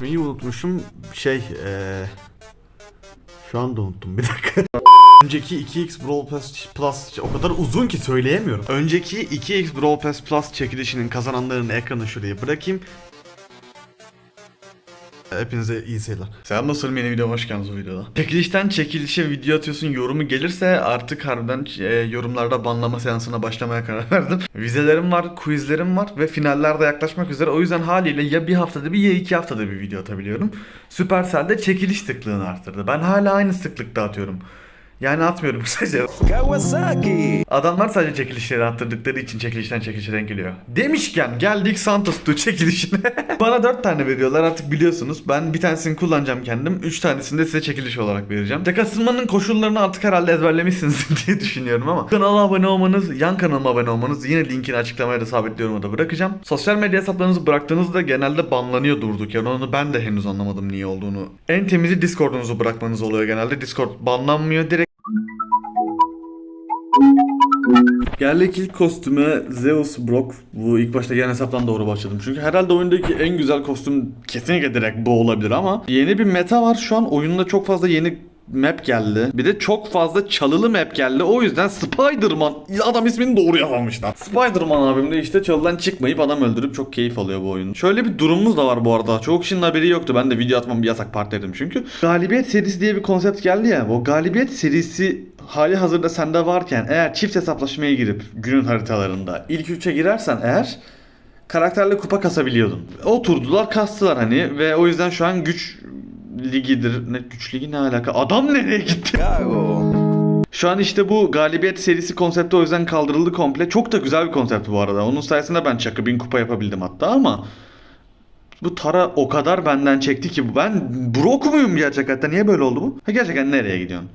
belirtmeyi unutmuşum. Şey eee... Şu anda unuttum bir dakika. Önceki 2x Brawl Pass Plus o kadar uzun ki söyleyemiyorum. Önceki 2x Brawl Pass Plus çekilişinin kazananlarının ekranı şuraya bırakayım. Hepinize iyi seyirler. Selam dostlarım yeni videoma hoş geldiniz bu videoda. Çekilişten çekilişe video atıyorsun yorumu gelirse artık harbiden e, yorumlarda banlama seansına başlamaya karar verdim. Vizelerim var, quizlerim var ve finaller de yaklaşmak üzere. O yüzden haliyle ya bir haftada bir ya iki haftada bir video atabiliyorum. Supercell çekiliş sıklığını arttırdı. Ben hala aynı sıklıkta atıyorum. Yani atmıyorum kısaca. Kawasaki. Adamlar sadece çekilişleri arttırdıkları için çekilişten çekilişe denk geliyor. Demişken geldik Santos Tu çekilişine. Bana 4 tane veriyorlar artık biliyorsunuz. Ben bir tanesini kullanacağım kendim. 3 tanesini de size çekiliş olarak vereceğim. Asılmanın koşullarını artık herhalde ezberlemişsiniz diye düşünüyorum ama. Kanala abone olmanız, yan kanalıma abone olmanız yine linkini açıklamaya da sabitliyorum orada bırakacağım. Sosyal medya hesaplarınızı bıraktığınızda genelde banlanıyor durduk yani onu ben de henüz anlamadım niye olduğunu. En temizi Discord'unuzu bırakmanız oluyor genelde. Discord banlanmıyor direkt Geldik ilk kostüme Zeus Brock. Bu ilk başta gelen hesaptan doğru başladım. Çünkü herhalde oyundaki en güzel kostüm kesinlikle direkt bu olabilir ama yeni bir meta var şu an. Oyunda çok fazla yeni map geldi. Bir de çok fazla çalılı map geldi. O yüzden Spider-Man adam ismini doğru yazmamışlar. Spider-Man abim de işte çalıdan çıkmayıp adam öldürüp çok keyif alıyor bu oyun. Şöyle bir durumumuz da var bu arada. Çok kişinin haberi yoktu. Ben de video atmam bir yasak part çünkü. Galibiyet serisi diye bir konsept geldi ya. Bu galibiyet serisi hali hazırda sende varken eğer çift hesaplaşmaya girip günün haritalarında ilk 3'e girersen eğer karakterle kupa kasabiliyordun. Oturdular kastılar hani ve o yüzden şu an güç ligidir. Ne güç ligi ne alaka? Adam nereye gitti? Şu an işte bu galibiyet serisi konsepti o yüzden kaldırıldı komple. Çok da güzel bir konsept bu arada. Onun sayesinde ben çakı bin kupa yapabildim hatta ama bu Tara o kadar benden çekti ki. Ben Brock muyum gerçekten? Niye böyle oldu bu? Ha gerçekten nereye gidiyorsun?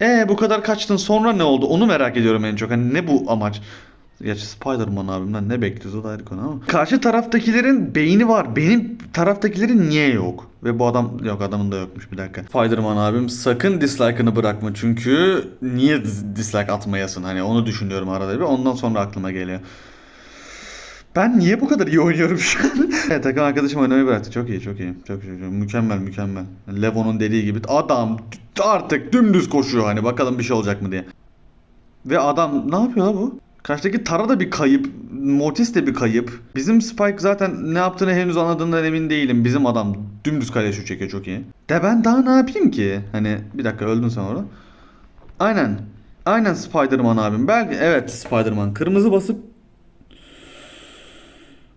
E bu kadar kaçtın sonra ne oldu? Onu merak ediyorum en çok. Hani ne bu amaç? Gerçi Spider-Man abimden ne bekliyoruz o da ayrı konu ama. Karşı taraftakilerin beyni var. Benim taraftakilerin niye yok? Ve bu adam yok adamın da yokmuş bir dakika. Spider-Man abim sakın dislike'ını bırakma çünkü niye dislike atmayasın hani onu düşünüyorum arada bir ondan sonra aklıma geliyor. Ben niye bu kadar iyi oynuyorum şu an? evet, takım arkadaşım oynamayı bıraktı. Çok iyi, çok iyi. Çok çok iyi. Mükemmel, mükemmel. Levo'nun dediği gibi adam artık dümdüz koşuyor hani bakalım bir şey olacak mı diye. Ve adam ne yapıyor la bu? Karşıdaki Tara da bir kayıp. Mortis de bir kayıp. Bizim Spike zaten ne yaptığını henüz anladığından emin değilim. Bizim adam dümdüz kaleye şut çekiyor çok iyi. De ben daha ne yapayım ki? Hani bir dakika öldün sen orada. Aynen. Aynen Spider-Man abim. Belki evet Spider-Man. Kırmızı basıp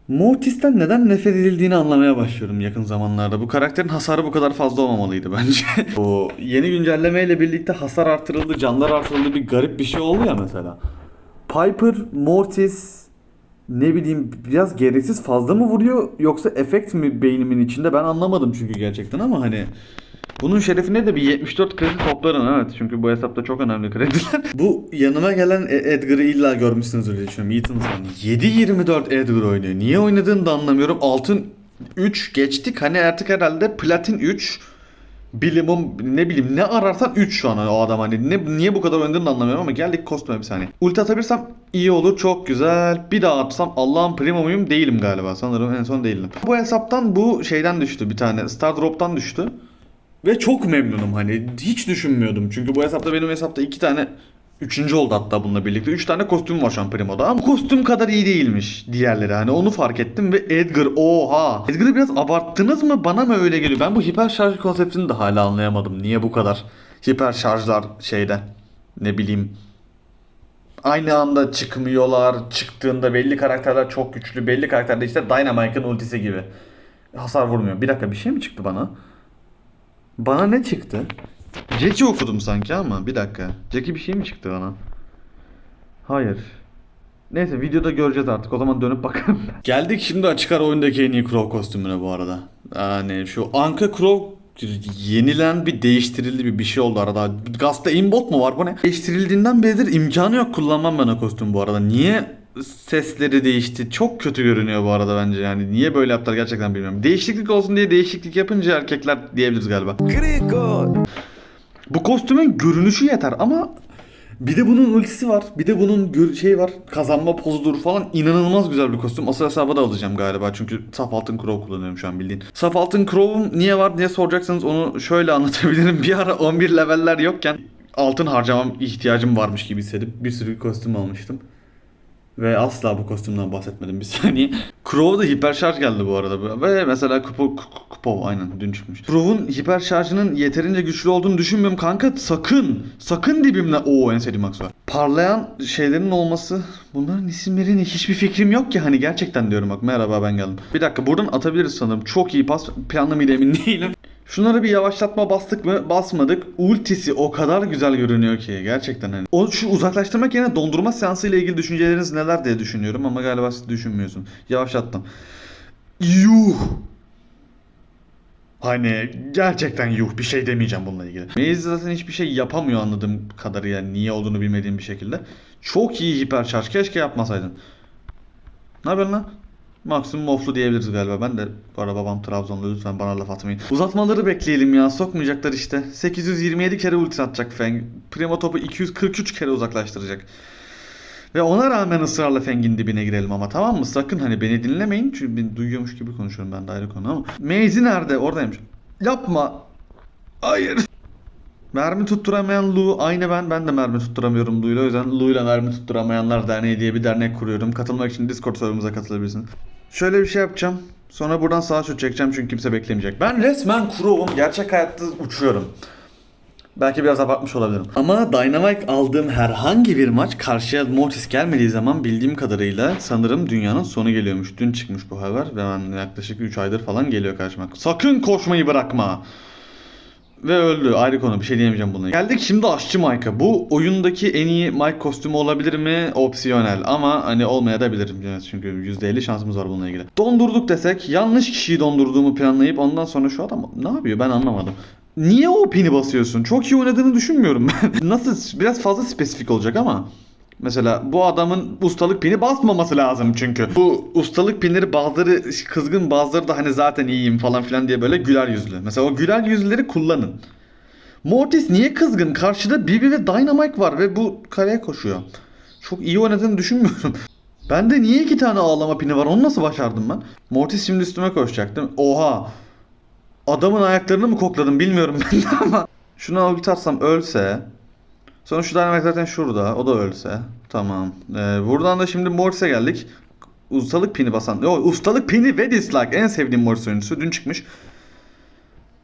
Mortis'ten neden nefret edildiğini anlamaya başlıyorum yakın zamanlarda. Bu karakterin hasarı bu kadar fazla olmamalıydı bence. bu yeni güncellemeyle birlikte hasar artırıldı, canlar artırıldı bir garip bir şey oldu ya mesela. Piper, Mortis ne bileyim biraz gereksiz fazla mı vuruyor yoksa efekt mi beynimin içinde ben anlamadım çünkü gerçekten ama hani bunun şerefine de bir 74 kredi toplarım evet çünkü bu hesapta çok önemli krediler. bu yanıma gelen E- Edgar'ı illa görmüşsünüzdür diye düşünüyorum. Ethan Sun. 7-24 Edgar oynuyor. Niye oynadığını da anlamıyorum. Altın 3 geçtik hani artık herhalde platin 3 bilimum ne bileyim ne ararsan 3 şu an o adam hani ne, niye bu kadar oynadığını anlamıyorum ama geldik kostüme bir saniye. Ulti atabilirsem iyi olur çok güzel. Bir daha atsam Allah'ın primo muyum değilim galiba sanırım en son değildim. Bu hesaptan bu şeyden düştü bir tane Star Drop'tan düştü. Ve çok memnunum hani hiç düşünmüyordum çünkü bu hesapta benim hesapta iki tane Üçüncü oldu hatta bununla birlikte. Üç tane kostüm var şu an Primo'da. Ama kostüm kadar iyi değilmiş diğerleri. Hani onu fark ettim ve Edgar oha. Edgar'ı biraz abarttınız mı? Bana mı öyle geliyor? Ben bu hiper şarj konseptini de hala anlayamadım. Niye bu kadar hiper şarjlar şeyde? Ne bileyim. Aynı anda çıkmıyorlar. Çıktığında belli karakterler çok güçlü. Belli karakterler işte Dynamite'ın ultisi gibi. Hasar vurmuyor. Bir dakika bir şey mi çıktı bana? Bana ne çıktı? Jack'i okudum sanki ama bir dakika. Jack'i bir şey mi çıktı bana? Hayır. Neyse videoda göreceğiz artık. O zaman dönüp bakarım. Geldik şimdi açık ara oyundaki en iyi Crow kostümüne bu arada. Yani şu Anka Crow yenilen bir değiştirildi bir bir şey oldu arada. Gaz'da aimbot mu var bu ne? Değiştirildiğinden beridir imkanı yok kullanmam ben o kostüm bu arada. Niye sesleri değişti? Çok kötü görünüyor bu arada bence yani. Niye böyle yaptılar gerçekten bilmiyorum. Değişiklik olsun diye değişiklik yapınca erkekler diyebiliriz galiba. Crico. Bu kostümün görünüşü yeter ama Bir de bunun ultisi var. Bir de bunun şey var. Kazanma pozudur falan. İnanılmaz güzel bir kostüm. Asıl hesaba da alacağım galiba. Çünkü saf altın crow kullanıyorum şu an bildiğin. Saf altın crow'um niye var diye soracaksanız onu şöyle anlatabilirim. Bir ara 11 leveller yokken altın harcamam ihtiyacım varmış gibi hissedip bir sürü kostüm almıştım. Ve asla bu kostümden bahsetmedim bir saniye. Crow'da hiperşarj geldi bu arada. Ve mesela Kupo, Kupo aynen dün çıkmış. Crow'un hiperşarjının yeterince güçlü olduğunu düşünmüyorum kanka. Sakın, sakın dibimle. Oo en sevdiğim Max var. Parlayan şeylerin olması. Bunların isimlerini hiçbir fikrim yok ki. Hani gerçekten diyorum bak merhaba ben geldim. Bir dakika buradan atabiliriz sanırım. Çok iyi pas. Planlamayla emin değilim. Şunları bir yavaşlatma bastık mı? Basmadık. Ultisi o kadar güzel görünüyor ki gerçekten hani. O şu uzaklaştırmak yerine dondurma seansı ile ilgili düşünceleriniz neler diye düşünüyorum ama galiba siz düşünmüyorsun. Yavaşlattım. Yuh. Hani gerçekten yuh bir şey demeyeceğim bununla ilgili. Maze zaten hiçbir şey yapamıyor anladığım kadarıyla niye olduğunu bilmediğim bir şekilde. Çok iyi hiperşarj. Keşke yapmasaydın. Ne haber lan? Maksimum offlu diyebiliriz galiba. Ben de bu arada babam Trabzonlu lütfen bana laf atmayın. Uzatmaları bekleyelim ya. Sokmayacaklar işte. 827 kere ulti atacak Feng. Primo topu 243 kere uzaklaştıracak. Ve ona rağmen ısrarla Feng'in dibine girelim ama tamam mı? Sakın hani beni dinlemeyin. Çünkü ben duyuyormuş gibi konuşuyorum ben de ayrı konu ama. Maze'i nerede? Oradaymış. Yapma. Hayır. Mermi tutturamayan Lu aynı ben. Ben de mermi tutturamıyorum Lu'yla. O yüzden Lu'yla mermi tutturamayanlar derneği diye bir dernek kuruyorum. Katılmak için Discord serverımıza katılabilirsiniz. Şöyle bir şey yapacağım. Sonra buradan sağa şut çekeceğim çünkü kimse beklemeyecek. Ben resmen Crow'um. Gerçek hayatta uçuyorum. Belki biraz abartmış olabilirim. Ama Dynamite aldığım herhangi bir maç karşıya Mortis gelmediği zaman bildiğim kadarıyla sanırım dünyanın sonu geliyormuş. Dün çıkmış bu haber ve ben yaklaşık 3 aydır falan geliyor karşıma. Sakın koşmayı bırakma. Ve öldü. Ayrı konu. Bir şey diyemeyeceğim buna. Geldik şimdi aşçı Mike'a. Bu oyundaki en iyi Mike kostümü olabilir mi? Opsiyonel. Ama hani. Evet, çünkü %50 şansımız var bununla ilgili. Dondurduk desek yanlış kişiyi dondurduğumu planlayıp ondan sonra şu adam ne yapıyor ben anlamadım. Niye o pini basıyorsun? Çok iyi oynadığını düşünmüyorum ben. Nasıl biraz fazla spesifik olacak ama. Mesela bu adamın ustalık pini basmaması lazım çünkü. Bu ustalık pinleri bazıları kızgın bazıları da hani zaten iyiyim falan filan diye böyle güler yüzlü. Mesela o güler yüzleri kullanın. Mortis niye kızgın? Karşıda Bibi ve Dynamite var ve bu kaleye koşuyor. Çok iyi oynadığını düşünmüyorum. Bende niye iki tane ağlama pini var? Onu nasıl başardım ben? Mortis şimdi üstüme koşacaktım. Oha. Adamın ayaklarını mı kokladım bilmiyorum ben de ama. Şunu alıp tarsam ölse. Sonra şu Dynamite zaten şurada. O da ölse. Tamam. Ee, buradan da şimdi Mortis'e geldik. Ustalık pini basan. Yo, ustalık pini ve dislike. En sevdiğim Mortis oyuncusu. Dün çıkmış.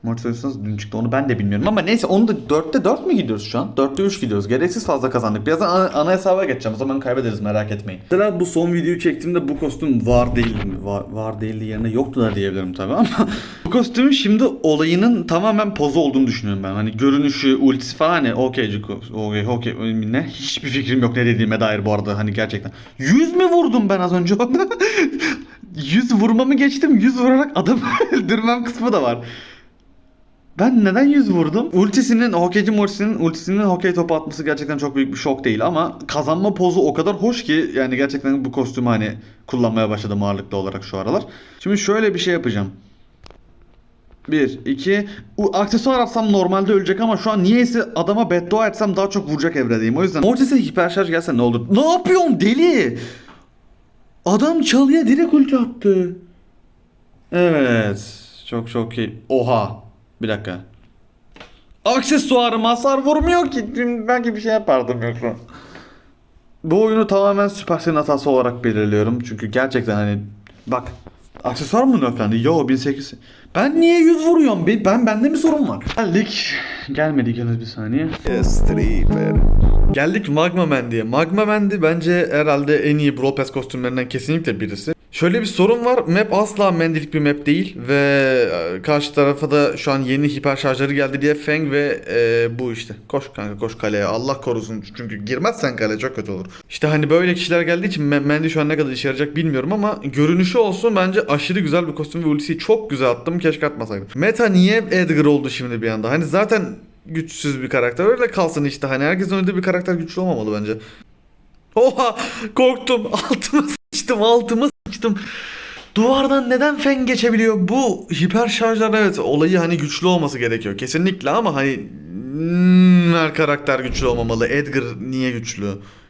Nasıl dün çıktı onu ben de bilmiyorum. Ama neyse onu da 4'te 4 mü gidiyoruz şu an? 4'te 3 gidiyoruz. Gereksiz fazla kazandık. Birazdan ana, ana hesaba geçeceğim. O zaman kaybederiz merak etmeyin. Mesela bu son videoyu çektiğimde bu kostüm var değildi? Var, var değildi yerine yoktu da diyebilirim tabii ama bu kostümün şimdi olayının tamamen pozu olduğunu düşünüyorum ben. Hani görünüşü, ultisi falan hani okey okey okey ne? Hiçbir fikrim yok ne dediğime dair bu arada hani gerçekten. 100 mü vurdum ben az önce ona? 100 vurmamı geçtim. 100 vurarak adamı öldürmem kısmı da var. Ben neden 100 vurdum? Ultisinin, hokeyci Mortis'in ultisinin hokey topu atması gerçekten çok büyük bir şok değil ama kazanma pozu o kadar hoş ki yani gerçekten bu kostümü hani kullanmaya başladım ağırlıklı olarak şu aralar. Şimdi şöyle bir şey yapacağım. 1, 2, aksesuar atsam normalde ölecek ama şu an niyeyse adama beddua etsem daha çok vuracak evredeyim. O yüzden Mortis'e hiperşarj gelse ne olur? Ne yapıyorsun deli? Adam çalıya direkt ulti attı. Evet. Çok çok iyi. Oha. Bir dakika. Aksesuarım hasar vurmuyor ki. Dün belki bir şey yapardım yoksa. Bu oyunu tamamen Supercell'in hatası olarak belirliyorum. Çünkü gerçekten hani bak aksesuar mı nerflendi? Yo 1800. Ben niye 100 vuruyorum? Ben, ben bende mi sorun var? Geldik. Gelmedik henüz bir saniye. Stripper. Geldik Magma Man diye. Magma Man'di bence herhalde en iyi Brawl Pass kostümlerinden kesinlikle birisi. Şöyle bir sorun var. Map asla mendilik bir map değil ve e, karşı tarafa da şu an yeni hiper şarjları geldi diye Feng ve e, bu işte. Koş kanka koş kaleye. Allah korusun. Çünkü girmezsen kaleye çok kötü olur. İşte hani böyle kişiler geldiği için Me- Mendy şu an ne kadar işe yarayacak bilmiyorum ama görünüşü olsun bence aşırı güzel bir kostüm ve ultisiyi çok güzel attım. Keşke atmasaydım. Meta niye Edgar oldu şimdi bir anda? Hani zaten güçsüz bir karakter. Öyle kalsın işte. Hani herkesin oynadığı bir karakter güçlü olmamalı bence. Oha korktum. Altıma sıçtım altıma sıçtım. Duvardan neden fen geçebiliyor? Bu hiper şarjlar evet olayı hani güçlü olması gerekiyor kesinlikle ama hani hmm, her karakter güçlü olmamalı. Edgar niye güçlü?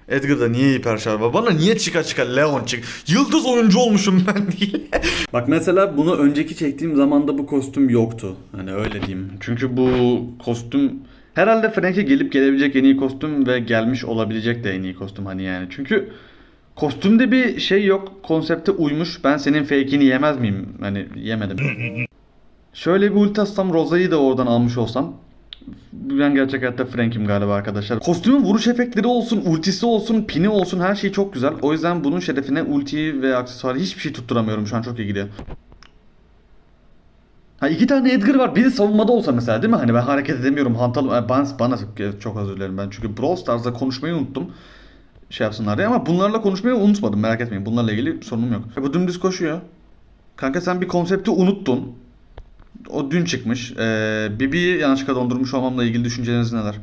Edgar'da niye hiper şarj var? Bana niye çıka çıka Leon çık? Yıldız oyuncu olmuşum ben değil. Bak mesela bunu önceki çektiğim zamanda bu kostüm yoktu. Hani öyle diyeyim. Çünkü bu kostüm herhalde Frank'e gelip gelebilecek en iyi kostüm ve gelmiş olabilecek de en iyi kostüm hani yani. Çünkü kostümde bir şey yok. Konsepte uymuş. Ben senin fake'ini yemez miyim? Hani yemedim. Şöyle bir ulti atsam Rosa'yı da oradan almış olsam ben gerçek hayatta Frank'im galiba arkadaşlar. Kostümün vuruş efektleri olsun, ultisi olsun, pini olsun her şey çok güzel. O yüzden bunun şerefine ultiyi ve aksesuarı hiçbir şey tutturamıyorum. Şu an çok iyi gidiyor. Ha iki tane Edgar var. Biri savunmada olsa mesela değil mi? Hani ben hareket edemiyorum. Hantal e, bana, bana çok özür dilerim ben. Çünkü Brawl Stars'da konuşmayı unuttum. Şey yapsınlar diye ama bunlarla konuşmayı unutmadım. Merak etmeyin. Bunlarla ilgili sorunum yok. E, bu dümdüz koşuyor. Kanka sen bir konsepti unuttun. O dün çıkmış. Ee, Bibi'yi yanlışlıkla dondurmuş olmamla ilgili düşünceleriniz neler?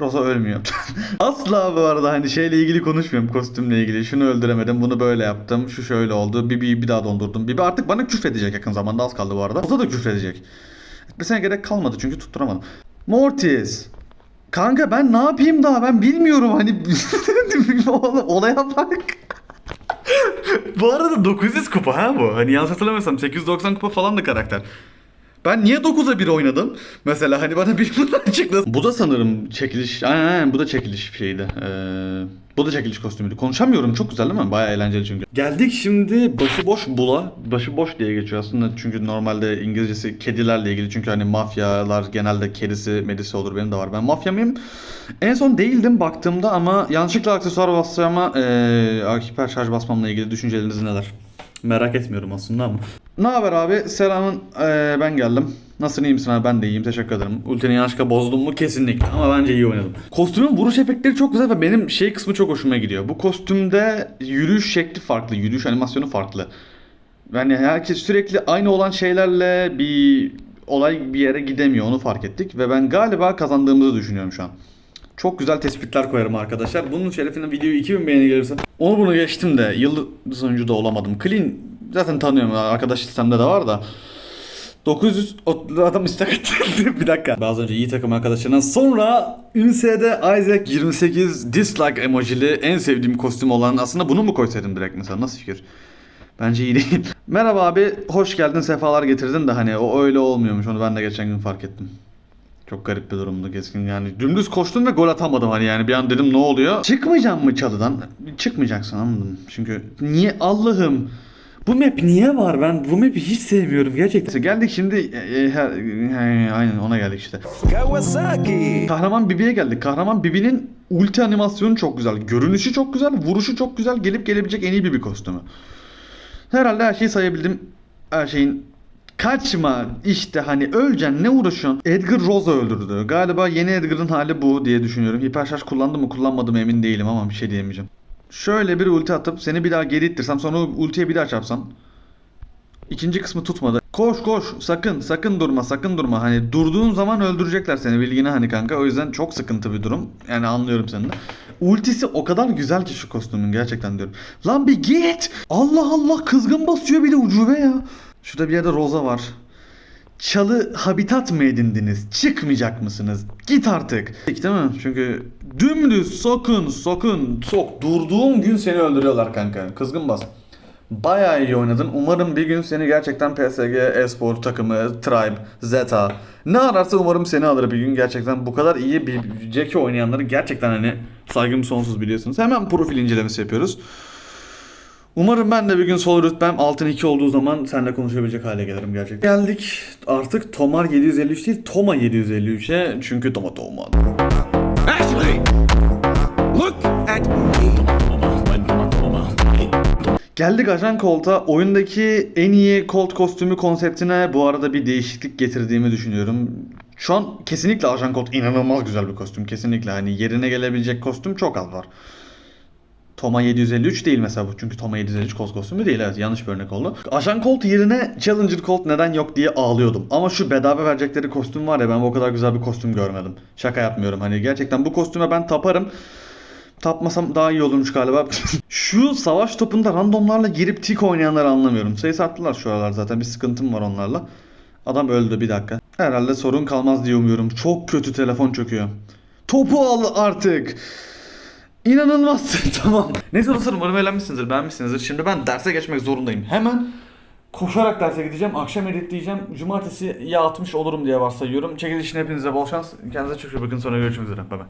Rosa ölmüyor. Asla bu arada hani şeyle ilgili konuşmuyorum kostümle ilgili. Şunu öldüremedim, bunu böyle yaptım, şu şöyle oldu. Bibi'yi bir daha dondurdum. Bibi artık bana küfredecek yakın zamanda az kaldı bu arada. Rosa da küfredecek. Etmesine gerek kalmadı çünkü tutturamadım. Mortis. Kanka ben ne yapayım daha ben bilmiyorum hani olaya bak. bu arada 900 kupa ha bu. Hani yanlış hatırlamıyorsam 890 kupa falan da karakter. Ben niye 9'a 1 oynadım? Mesela hani bana bir bunu açıkla. Bu da sanırım çekiliş. Aynen aynen bu da çekiliş şeydi. Ee, bu da çekiliş kostümüydü. Konuşamıyorum çok güzel değil mi? Bayağı eğlenceli çünkü. Geldik şimdi başıboş bula. Başıboş diye geçiyor aslında çünkü normalde İngilizcesi kedilerle ilgili. Çünkü hani mafyalar genelde kedisi medisi olur benim de var. Ben mafya mıyım? En son değildim baktığımda ama yanlışlıkla aksesuar basacağıma ee, hiper şarj basmamla ilgili düşünceleriniz neler? Merak etmiyorum aslında ama. Ne haber abi? Selamın ee, ben geldim. Nasılsın iyi misin abi? Ben de iyiyim teşekkür ederim. Ultini yanlışlıkla bozdum mu? Kesinlikle ama bence iyi oynadım. Kostümün vuruş efektleri çok güzel ve benim şey kısmı çok hoşuma gidiyor. Bu kostümde yürüyüş şekli farklı, yürüyüş animasyonu farklı. Yani herkes sürekli aynı olan şeylerle bir olay bir yere gidemiyor onu fark ettik ve ben galiba kazandığımızı düşünüyorum şu an. Çok güzel tespitler koyarım arkadaşlar. Bunun şerefine videoyu 2000 beğeni gelirse. Onu bunu geçtim de yıldız oyuncu da olamadım. Clean zaten tanıyorum arkadaş listemde de var da. 900 o- adam istek attı. bir dakika. Bazı önce iyi takım arkadaşlarından sonra Ünse'de Isaac 28 dislike emojili en sevdiğim kostüm olan aslında bunu mu koysaydım direkt mesela nasıl fikir? Bence iyi değil. Merhaba abi hoş geldin sefalar getirdin de hani o öyle olmuyormuş onu ben de geçen gün fark ettim. Çok garip bir durumdu keskin yani. Dümdüz koştum ve gol atamadım hani yani bir an dedim ne oluyor? Çıkmayacağım mı çalıdan? Çıkmayacaksın anladım. Çünkü niye Allah'ım? Bu map niye var? Ben bu map'i hiç sevmiyorum gerçekten. Geldik şimdi e, e, her- e, aynen ona geldik işte. Kawasaki. Kahraman Bibi'ye geldik. Kahraman Bibi'nin ulti animasyonu çok güzel. Görünüşü çok güzel. Vuruşu çok güzel. Gelip gelebilecek en iyi Bibi kostümü. Herhalde her şeyi sayabildim. Her şeyin kaçma işte hani öleceksin ne uğraşıyorsun? Edgar Rosa öldürdü. Galiba yeni Edgar'ın hali bu diye düşünüyorum. Hiper şarj kullandı mı kullanmadı mı emin değilim ama bir şey diyemeyeceğim. Şöyle bir ulti atıp seni bir daha geri ittirsem sonra ultiye bir daha çarpsam. İkinci kısmı tutmadı. Koş koş sakın sakın durma sakın durma. Hani durduğun zaman öldürecekler seni bilgine hani kanka. O yüzden çok sıkıntı bir durum. Yani anlıyorum seni de. Ultisi o kadar güzel ki şu kostümün gerçekten diyorum. Lan bir git. Allah Allah kızgın basıyor bir de ucube ya. Şurada bir yerde Roza var. Çalı habitat mı edindiniz? Çıkmayacak mısınız? Git artık. Değil mi? Çünkü dümdüz sokun sokun sok. Durduğum gün seni öldürüyorlar kanka. Kızgın bas. Bayağı iyi oynadın. Umarım bir gün seni gerçekten PSG, Espor takımı, Tribe, Zeta ne ararsa umarım seni alır bir gün. Gerçekten bu kadar iyi bir Jackie oynayanları gerçekten hani saygım sonsuz biliyorsunuz. Hemen profil incelemesi yapıyoruz. Umarım ben de bir gün sol rütbem altın 2 olduğu zaman seninle konuşabilecek hale gelirim gerçekten. Geldik artık Tomar 753 değil Toma 753'e çünkü Toma Toma. Ashley. Look at me. Geldik Ajan Colt'a. Oyundaki en iyi Colt kostümü konseptine bu arada bir değişiklik getirdiğimi düşünüyorum. Şu an kesinlikle Ajan Colt inanılmaz güzel bir kostüm. Kesinlikle hani yerine gelebilecek kostüm çok az var. Toma 753 değil mesela bu. Çünkü Toma 753 Colt kostümü değil. Evet yanlış bir örnek oldu. Ajan Colt yerine Challenger Colt neden yok diye ağlıyordum. Ama şu bedava verecekleri kostüm var ya ben o kadar güzel bir kostüm görmedim. Şaka yapmıyorum. Hani gerçekten bu kostüme ben taparım. Tapmasam daha iyi olurmuş galiba. Şu savaş topunda randomlarla girip tik oynayanları anlamıyorum. Sayısı arttılar şu aralar zaten. Bir sıkıntım var onlarla. Adam öldü bir dakika. Herhalde sorun kalmaz diye umuyorum. Çok kötü telefon çöküyor. Topu al artık. İnanılmaz. tamam. Neyse dostlarım umarım eğlenmişsinizdir, beğenmişsinizdir. Şimdi ben derse geçmek zorundayım. Hemen koşarak derse gideceğim. Akşam editleyeceğim. Cumartesi ya atmış olurum diye varsayıyorum. Çekilişine hepinize bol şans. Kendinize çok iyi bakın. Sonra görüşmek üzere. Bay bay.